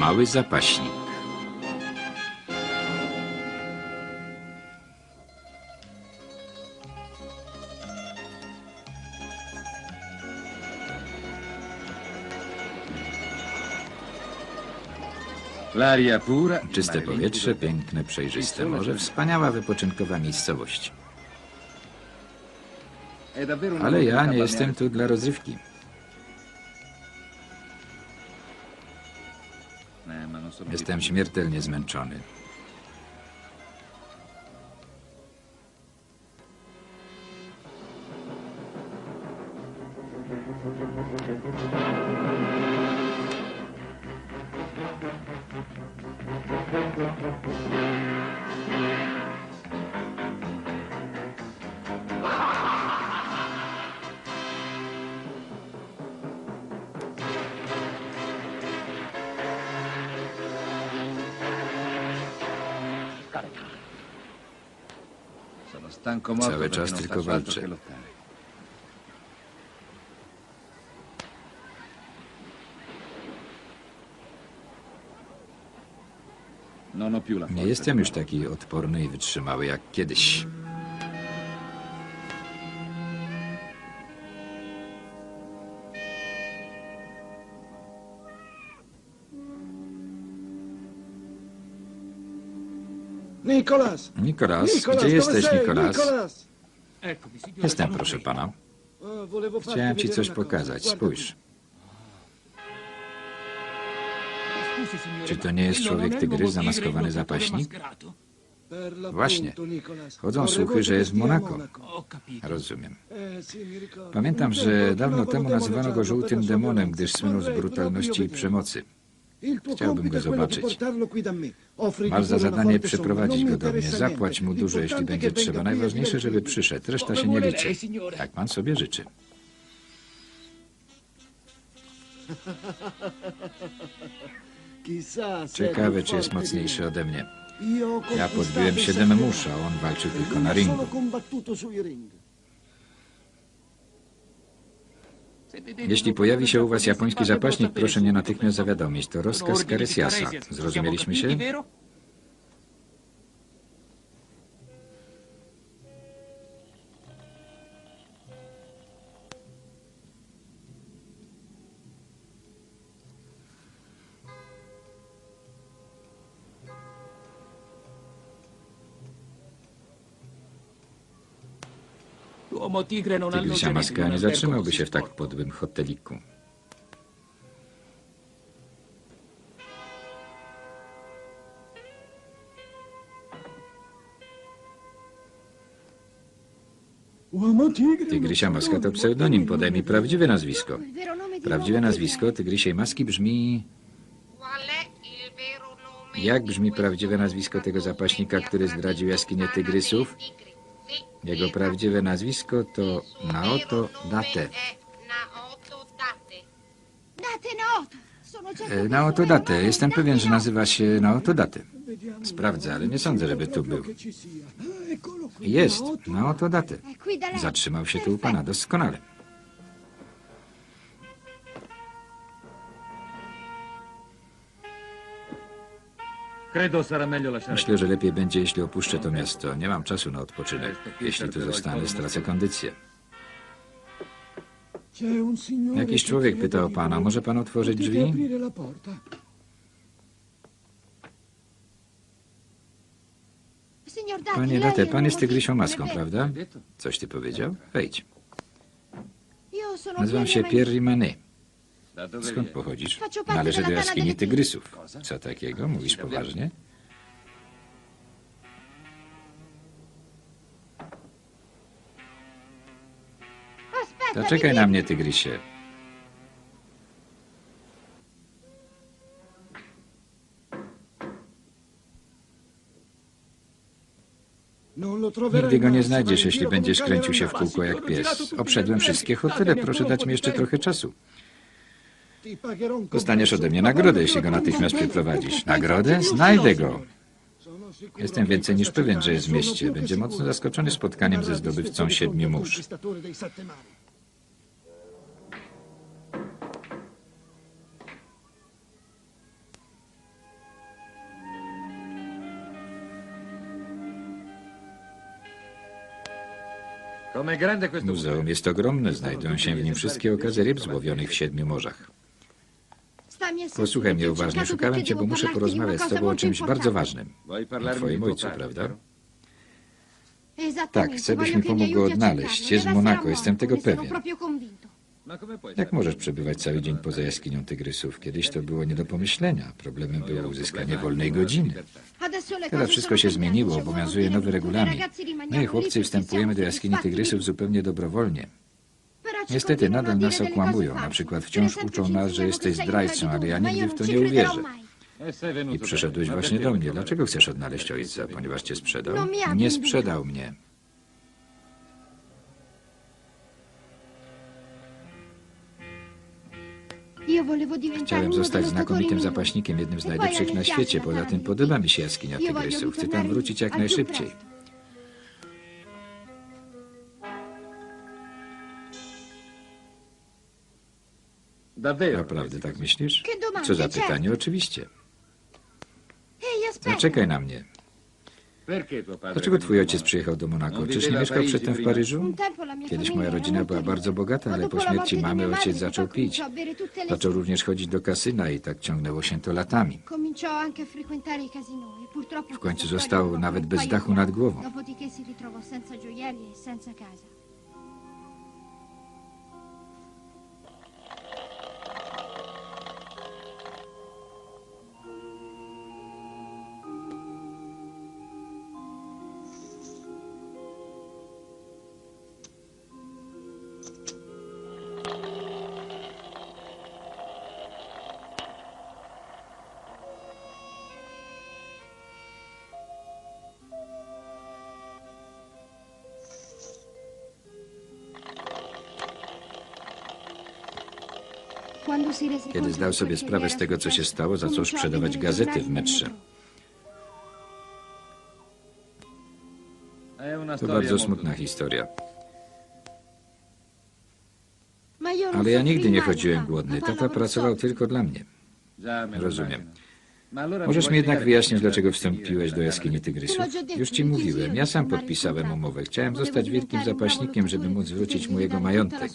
Wytrzymały zapaśnik. L'aria pura, Czyste powietrze, piękne, przejrzyste morze, wspaniała wypoczynkowa miejscowość. Ale ja nie jestem tu dla rozrywki. Jestem śmiertelnie zmęczony. Sono stanco Cały czas tylko walczę. più la Nie jestem już taki odporny i wytrzymały jak kiedyś. Nikolas, Nicolas, gdzie jesteś? Nikolas? Jestem, proszę pana. Chciałem ci coś pokazać. Spójrz. Czy to nie jest człowiek tygrys zamaskowany. Per l'appunto, Właśnie. Chodzą słuchy, że jest w Monako. Monaco. Rozumiem. Pamiętam, że dawno temu nazywano go żółtym demonem, gdyż słynął z brutalności i przemocy. Chciałbym go zobaczyć. Masz za zadanie przyprowadzić go do mnie. Zapłać mu dużo, jeśli będzie trzeba. Najważniejsze, żeby przyszedł. Reszta się nie liczy. Jak pan sobie życzy. Ciekawe, czy jest mocniejszy ode mnie. Ja podbiłem siedem sette musz, a on walczył tylko na ringu. Jeśli pojawi się u was japoński zapaśnik, proszę mnie natychmiast zawiadomić. To rozkaz Karesiasa. Zrozumieliśmy się? Tygrysia Maska nie zatrzymałby się w tak podłym hoteliku. Tygrysia Maska to pseudonim, podaj mi prawdziwe nazwisko. Prawdziwe nazwisko Tygrysiej Maski brzmi... Jak brzmi prawdziwe nazwisko tego zapaśnika, który zdradził jaskinię tygrysów? Jego prawdziwe nazwisko to Naoto Date. Naoto E, Naoto Date. Jestem pewien, że nazywa się Naoto Date. Sprawdzę, ale nie sądzę, żeby tu był. Jest, Naoto. Date. Zatrzymał się tu u pana doskonale. Myślę, że lepiej będzie, jeśli opuszczę to miasto. Nie mam czasu na odpoczynek. Jeśli tu zostanę, stracę kondycję. Jakiś człowiek pytał di pana, może pan otworzyć drzwi? Panie Date, pan jest tygrysią maską, prawda? Coś ty powiedział? Wejdź. Nazywam się Pierre Pierre Manet. Da dove Skąd pochodzisz? Należy do jaskini tygrysów. Co takiego? Mówisz poważnie? To czekaj na mnie, tygrysie. Troverai Nigdy go nie znajdziesz, jeśli będziesz kręcił się w kółko jak pies. Obszedłem wszystkie hotele, proszę dać mi jeszcze trochę czasu. Dostaniesz ode mnie nagrodę, jeśli go natychmiast przyprowadzisz. Nagrodę? Znajdę go. Jestem więcej niż pewien, że jest w mieście. Będzie mocno zaskoczony spotkaniem ze zdobywcą siedmiu mórz. Muzeum jest ogromne, znajdują się w nim wszystkie okazy ryb złowionych w siedmiu morzach. Posłuchaj mnie uważnie, szukałem cię, bo muszę porozmawiać z tobą o czymś bardzo ważnym. O twoim ojcu, prawda? vero? Tak, chcę, byś mi pomógł go odnaleźć. Jest w Monako, jestem tego pewien. Jak możesz przebywać cały dzień poza jaskinią tygrysów? Kiedyś to było nie do pomyślenia. Problemem było uzyskanie wolnej godziny. Teraz wszystko się zmieniło, obowiązuje nowy regulamin. My, chłopcy, wstępujemy do jaskini tygrysów zupełnie dobrowolnie. Niestety nadal nas okłamują. Na przykład wciąż uczą nas, że jesteś zdrajcą, ale ja nigdy w to nie uwierzę. I przyszedłeś właśnie do mnie. Dlaczego chcesz odnaleźć ojca? Ponieważ cię sprzedał? No Nie sprzedał mnie. Chciałem zostać znakomitym zapaśnikiem, jednym z najlepszych na świecie. Poza tym podoba mi się jaskinia tygrysów. Chcę tam wrócić jak najszybciej. Naprawdę tak myślisz? Co za pytanie? Oczywiście. Zaczekaj na mnie. Dlaczego twój ojciec przyjechał do Monako? Non Czyż nie mieszkał przedtem w? Paryżu? Kiedyś moja rodzina była bardzo bogata, ale po śmierci mamy ojciec zaczął pić. Zaczął również chodzić do kasyna i tak ciągnęło się to latami. W końcu został nawet bez dachu nad głową. Kiedy zdał sobie sprawę z tego, co się stało, zaczął sprzedawać gazety w metrze. È una To bardzo smutna historia. Ale ja nigdy nie chodziłem głodny. Tata pracował tylko dla mnie. Rozumiem. Możesz mi jednak wyjaśnić, dlaczego wstąpiłeś do jaskini tygrysów? Już ci mówiłem. Ja sam podpisałem umowę. Chciałem zostać wielkim zapaśnikiem, żeby móc zwrócić mu jego majątek.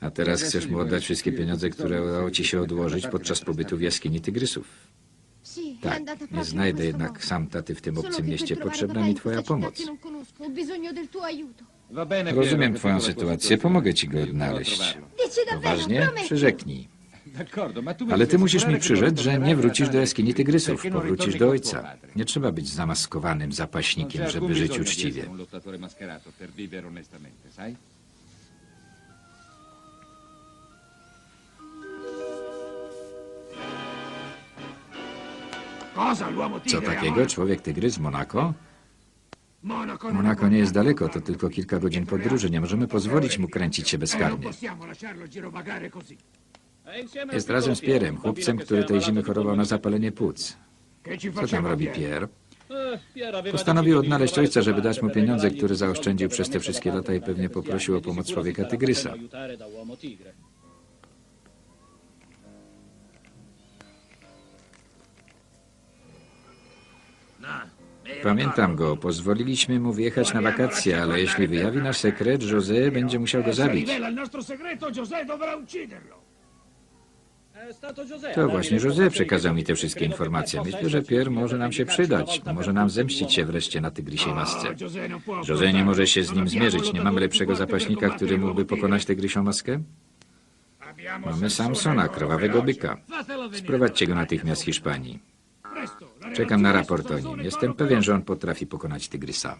A teraz chcesz mu oddać wszystkie pieniądze, które udało ci się odłożyć podczas pobytu w jaskini tygrysów. Tak, nie znajdę jednak sam taty w tym obcym mieście. Potrzebna mi twoja pomoc. Rozumiem twoją sytuację, pomogę ci go odnaleźć. Poważnie? Przyrzeknij. Ale ty musisz mi przyrzec, że nie wrócisz do jaskini tygrysów, powrócisz do ojca. Nie trzeba być zamaskowanym zapaśnikiem, żeby żyć uczciwie. Co takiego? Człowiek tygrys z Monako? Monako nie jest daleko, to tylko kilka godzin podróży. Nie możemy pozwolić mu kręcić się bezkarnie. Jest razem z Pierrem, chłopcem, który tej zimy chorował na zapalenie płuc. Co tam robi Pierre? Postanowił odnaleźć ojca, żeby dać mu pieniądze, które zaoszczędził przez te wszystkie lata i pewnie poprosił o pomoc człowieka tygrysa. Pamiętam go, pozwoliliśmy mu wyjechać na wakacje, ale jeśli wyjawi nasz sekret, José będzie musiał go zabić. To właśnie José przekazał mi te wszystkie informacje. Myślę, że Pierre może nam się przydać. Może nam zemścić się wreszcie na tygrysiej masce. José nie może się z nim zmierzyć. Nie mamy lepszego zapaśnika, który mógłby pokonać tygrysią maskę? Mamy Samsona, krwawego byka. Sprowadźcie go natychmiast z Hiszpanii. Czekam na raport o nim. Jestem pewien, że on potrafi pokonać tygrysa.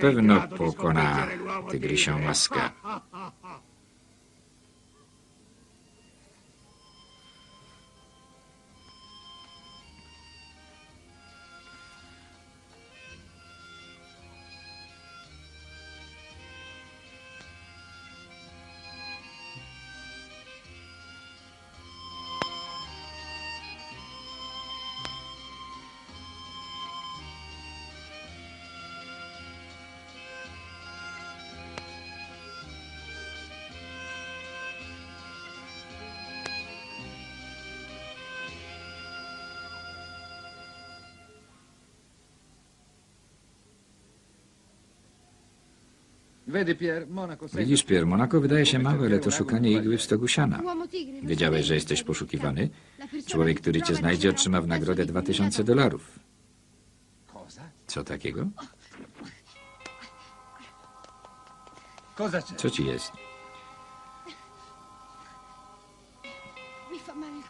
Na pewno pokona tygrysią Widzisz, Pier, Monako wydaje się małe, ale to szukanie igły w stogu siana. Wiedziałeś, że jesteś poszukiwany? Człowiek, który cię znajdzie, otrzyma w nagrodę pezzo di 2000 dignità. dolarów. Co takiego? Co ci jest?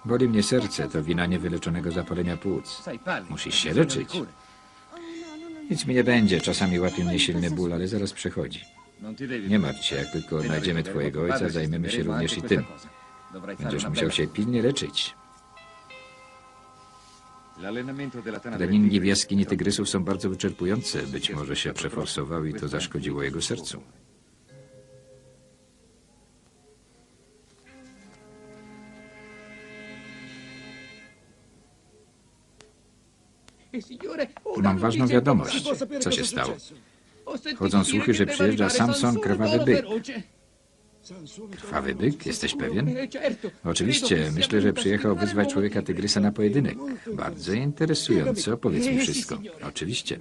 Boli mnie serce, to wina niewyleczonego zapalenia płuc. Musisz się leczyć. Oh, no, no, no. Nic mi nie będzie, czasami łapie mnie silny ból, ale zaraz przechodzi. Nie martw się, jak tylko znajdziemy twojego ojca, zajmiemy się również i tym. Będziesz musiał się pilnie leczyć. Treningi w jaskini tygrysów są bardzo wyczerpujące. Być może się przeforsował i to zaszkodziło jego sercu. Una Mam ważną wiadomość. Co się stało? Chodzą słuchy, że przyjeżdża Samson, krwawy byk. Krwawy byk? Jesteś pewien? Oczywiście, myślę, że przyjechał wyzwać człowieka tygrysa na pojedynek. Bardzo interesujące, opowiedz mi wszystko. Oczywiście.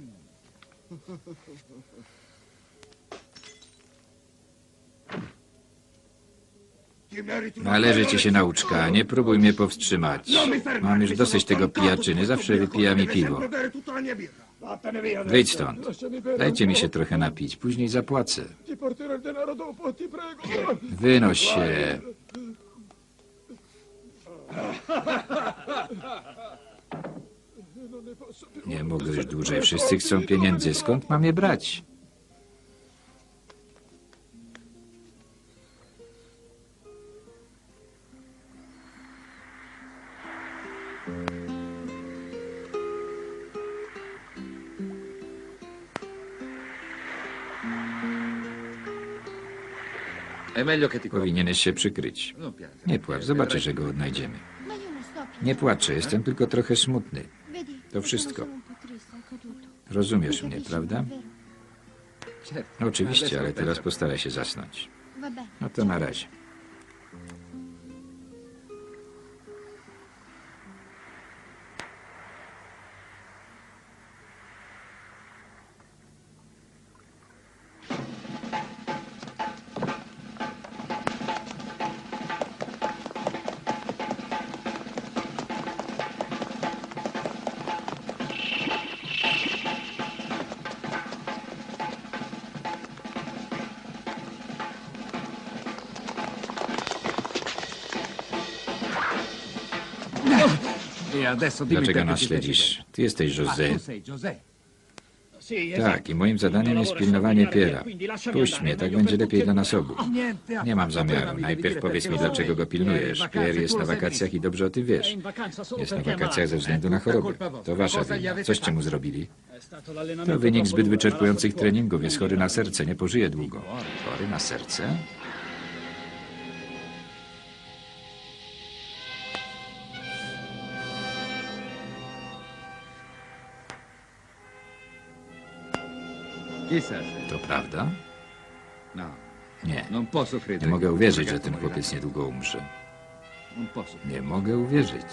Należy ci się nauczka, nie próbuj mnie powstrzymać. Mam już dosyć tego pijaczyny, zawsze wypija mi piwo. Wyjdź stąd. Dajcie mi się trochę napić, później zapłacę. Wynoś się. Nie mogę już dłużej. Wszyscy chcą pieniędzy. Skąd mam je brać? Powinieneś się przykryć. Piangere. Nie płacz, zobaczysz, że go odnajdziemy. Nie płaczę, jestem tylko trochę smutny. To wszystko. Rozumiesz Mi mnie, prawda? No, Oczywiście, ale teraz postaraj się zasnąć. No to na razie. Dlaczego nas śledzisz? Ty jesteś José. Tak, i moim zadaniem jest pilnowanie Piera. Puść mnie, tak będzie lepiej dla nas obu. Nie mam zamiaru. Najpierw powiedz mi, dlaczego go pilnujesz. Pierre jest na wakacjach i dobrze o tym wiesz. Jest na wakacjach ze względu na chorobę. To wasza wina. Coście mu zrobili? To wynik zbyt wyczerpujących treningów. Jest chory na serce, nie pożyje długo. Chory na serce? To prawda? No, Nie. posso Nie mogę uwierzyć, że ten chłopiec niedługo umrze. Posso, Nie mogę uwierzyć.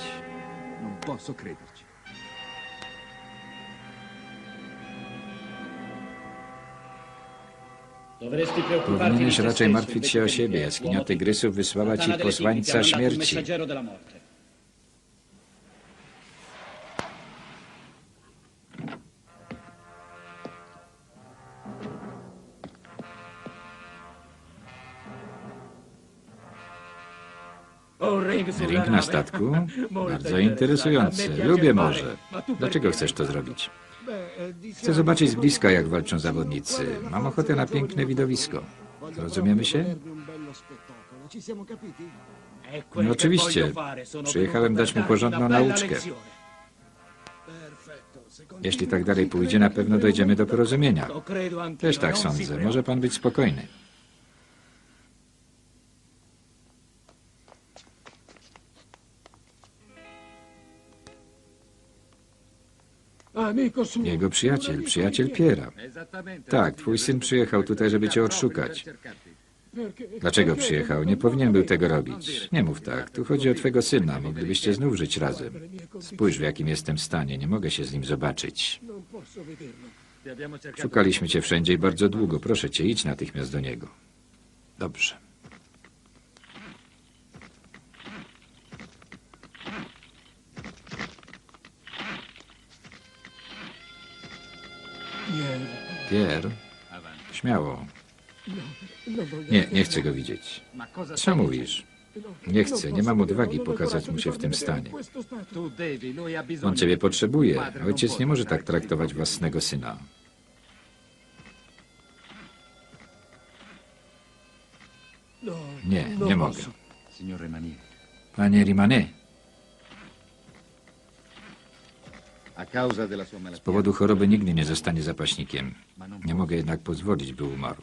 Powinieneś raczej martwić się o siebie. Jaskinia tygrysów wysłała ci posłańca śmierci. Ring na statku? Bardzo interesujące. Lubię morze. Dlaczego chcesz to zrobić? Chcę zobaczyć z bliska, jak walczą zawodnicy. Mam ochotę na piękne widowisko. Rozumiemy się? Capiti? No oczywiście. Przyjechałem dać mu porządną nauczkę. Jeśli tak dalej pójdzie, na pewno dojdziemy do porozumienia. Też tak sądzę. Może pan być spokojny. Jego przyjaciel, przyjaciel Piera. Tak, twój syn przyjechał tutaj, żeby cię odszukać. Dlaczego przyjechał? Nie powinien był tego robić. Nie mów tak. Tu chodzi o twego syna. Moglibyście znów żyć razem. Spójrz, w jakim jestem stanie. Nie mogę się z nim zobaczyć. Szukaliśmy cię wszędzie i bardzo długo. Proszę cię, idź natychmiast do niego. Dobrze. Pierre, śmiało. Nie, nie chcę go widzieć. Co mówisz? Nie chcę, nie mam odwagi pokazać mu się w tym stanie. On ciebie potrzebuje. Ojciec nie może tak traktować własnego syna. Nie, nie mogę. Panie Rimane, z powodu choroby nigdy nie zostanie zapaśnikiem. Nie mogę jednak pozwolić, by umarł.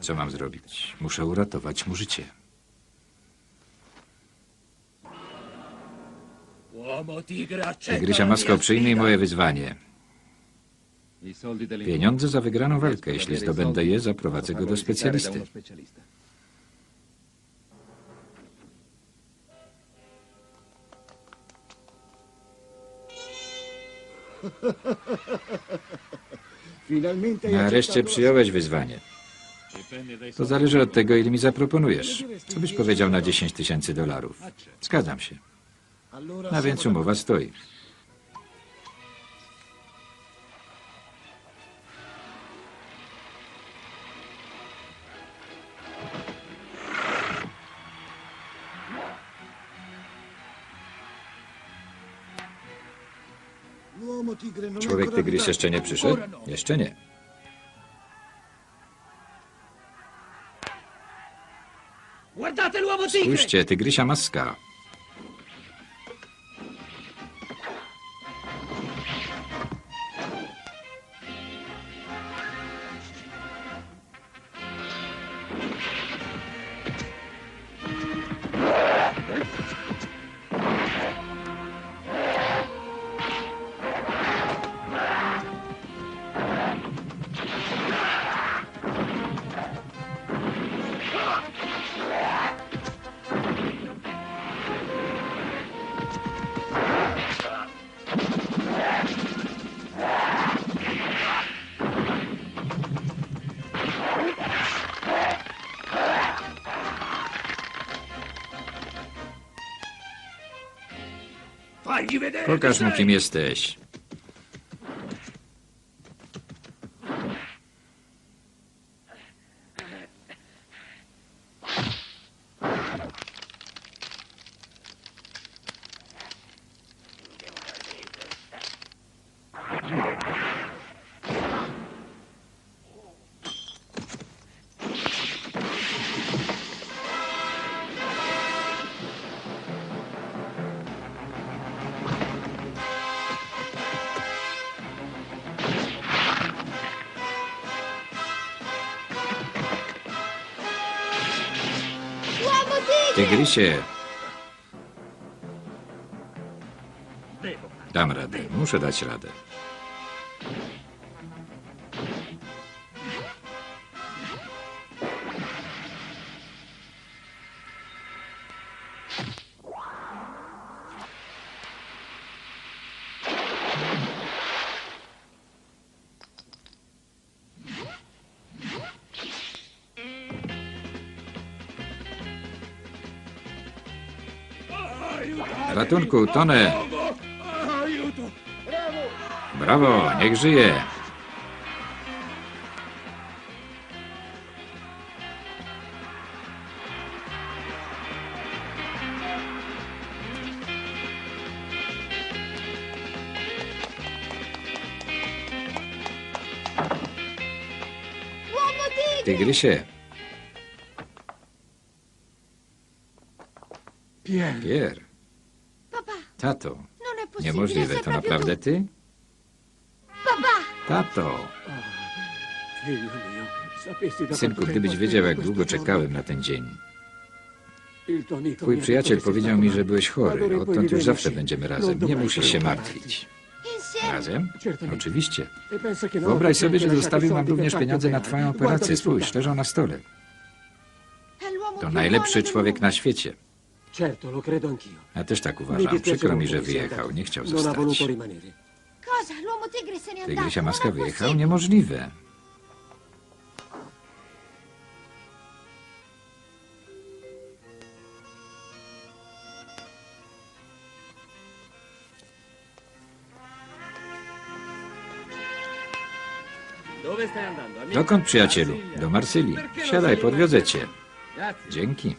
Co mam zrobić? Muszę uratować mu życie. Tygrysia Masko, przyjmij moje wyzwanie. Pieniądze za wygraną walkę. Jeśli zdobędę je, zaprowadzę go do specjalisty. Nareszcie przyjąłeś wyzwanie. To zależy od tego, ile mi zaproponujesz. Co byś powiedział na 10 tysięcy dolarów? Zgadzam się. A więc umowa stoi. Człowiek tygrys jeszcze nie przyszedł? Jeszcze nie. Spójrzcie, tygrysia maska. Pokaż mu, kim jesteś. Devo. dam radę. Muszę dać radę. Ratunku, tonę! Brawo, niech żyje! Tygrysie, Pierre, Pierre, Papà, tato, è possibile, niemożliwe, to naprawdę ty? Tato, synku, gdybyś wiedział, jak długo czekałem na ten dzień. Twój przyjaciel powiedział mi, że byłeś chory. Odtąd już zawsze będziemy razem. Nie musisz się martwić. Razem? Oczywiście. Ho Wyobraź sobie, że zostawił nam również pieniądze na twoją operację. Spójrz, leżą na stole. To najlepszy człowiek na świecie. Certo, lo credo anch'io. Ja też tak uważam. Przykro mi, że wyjechał. Nie chciał zostać. rimanere. Cosa? L'uomo tigre se n'è andato. Tygrysia maska wyjechał? Niemożliwe. Dokąd, przyjacielu? Do Marsylii. Siadaj, podwiozę cię. Dzięki.